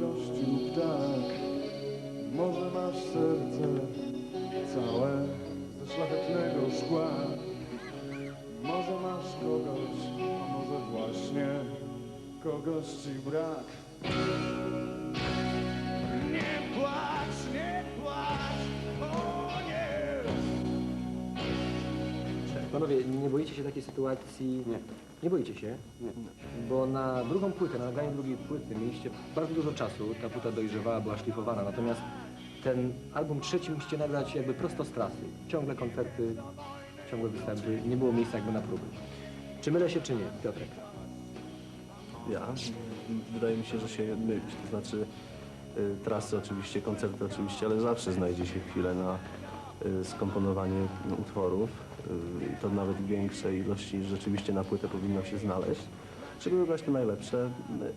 zazdrościł ptak. Może masz serce całe ze szlachetnego szkła. Może masz kogoś, a może właśnie kogoś ci brak. Nie płacz, Panowie, nie boicie się takiej sytuacji? Nie. Nie boicie się? Nie. Bo na drugą płytę, na nagranie drugiej płyty mieliście bardzo dużo czasu, ta płyta dojrzewała, była szlifowana, natomiast ten album trzeci musicie nagrać jakby prosto z trasy. Ciągle koncerty, ciągle występy, nie było miejsca jakby na próby. Czy mylę się, czy nie, Piotrek? Ja? Wydaje mi się, że się mylić. To znaczy y, trasy oczywiście, koncerty oczywiście, ale zawsze znajdzie się chwilę na skomponowanie utworów. Y, I to nawet w większej ilości niż rzeczywiście na płytę powinno się znaleźć. Żeby wybrać te najlepsze y,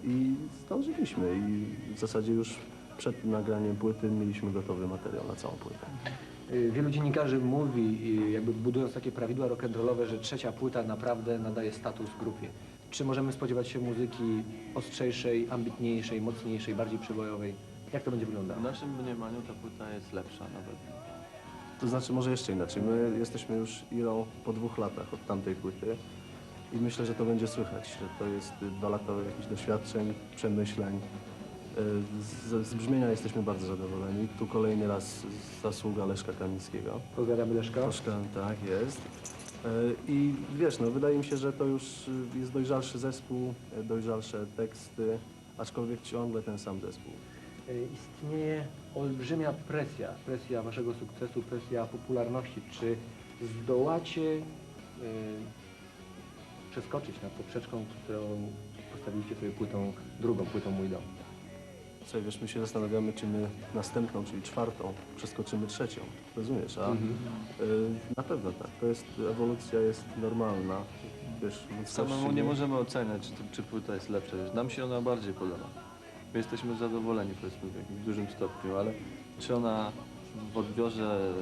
i zdążyliśmy. I w zasadzie już przed nagraniem płyty mieliśmy gotowy materiał na całą płytę. Y, Wielu dziennikarzy mówi, y, jakby budując takie prawidła rock'n'rollowe, że trzecia płyta naprawdę nadaje status grupie. Czy możemy spodziewać się muzyki ostrzejszej, ambitniejszej, mocniejszej, bardziej przebojowej? Jak to będzie W wyglądało? naszym mniemaniu ta płyta jest lepsza nawet. To znaczy może jeszcze inaczej. My jesteśmy już Irą po dwóch latach od tamtej płyty i myślę, że to będzie słychać, że to jest dwa lata jakichś doświadczeń, przemyśleń. Y, Z, z brzmienia jesteśmy bardzo zadowoleni. Tu kolejny raz zasługa Leszka Kamińskiego. Pozdrawiamy Leszka. Troszkę tak jest. Y, I wiesz, no wydaje mi się, że to już jest dojrzalszy zespół, y, dojrzalsze teksty, aczkolwiek ciągle ten sam zespół. Y, Istnieje olbrzymia presja, presja waszego sukcesu, presja popularności. Czy zdołacie y, przeskoczyć nad poprzeczką, którą postawiliście sobie płytą, drugą płytą Mój Dom? Słuchaj, wiesz, my się zastanawiamy, czy my następną, czyli czwartą, przeskoczymy trzecią. Rozumiesz? A y, na pewno tak. To jest, ewolucja jest normalna. Wiesz, ludzkości Samemu nie możemy oceniać, czy, czy płyta jest lepsza. Wiesz, Nam się ona bardziej podoba. My jesteśmy zadowoleni powiedzmy w jakimś dużym stopniu, ale czy ona w odbiorze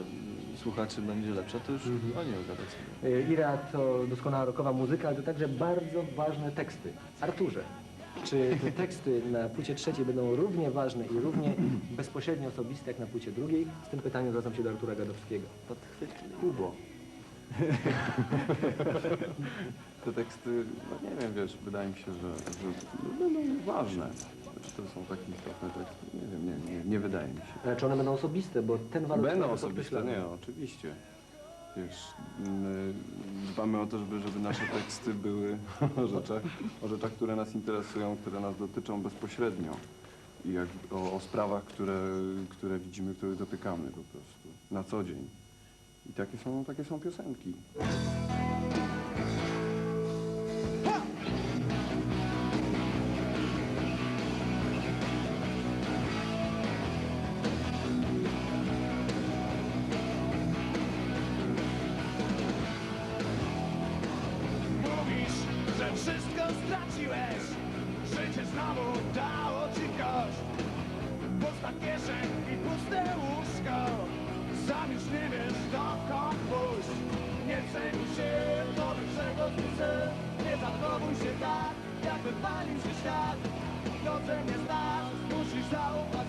słuchaczy będzie lepsza, to już oni ją zadecydują. Y, Ira to doskonała rockowa muzyka, ale to także bardzo ważne teksty. Arturze, czy te teksty na płycie trzeciej będą równie ważne i równie bezpośrednio osobiste jak na płycie drugiej? Z tym pytaniem zwracam się do Artura Gadowskiego. Podchwytli Kubo. Te teksty, no nie wiem, wiesz, wydaje mi się, że, że będą ważne. Czy to są takie istotne teksty? Nie wiem, nie, nie, nie wydaje mi się. Ale czy one będą osobiste, bo ten warunek... Będą osobiste, nie, oczywiście. Wiesz, my dbamy o to, żeby, żeby nasze teksty były o rzeczach, o rzeczach, które nas interesują, które nas dotyczą bezpośrednio. I jak, o, o sprawach, które, które widzimy, których dotykamy po prostu na co dzień. I takie są, takie są piosenki. Świat. Dobrze nie znasz, musisz zaufać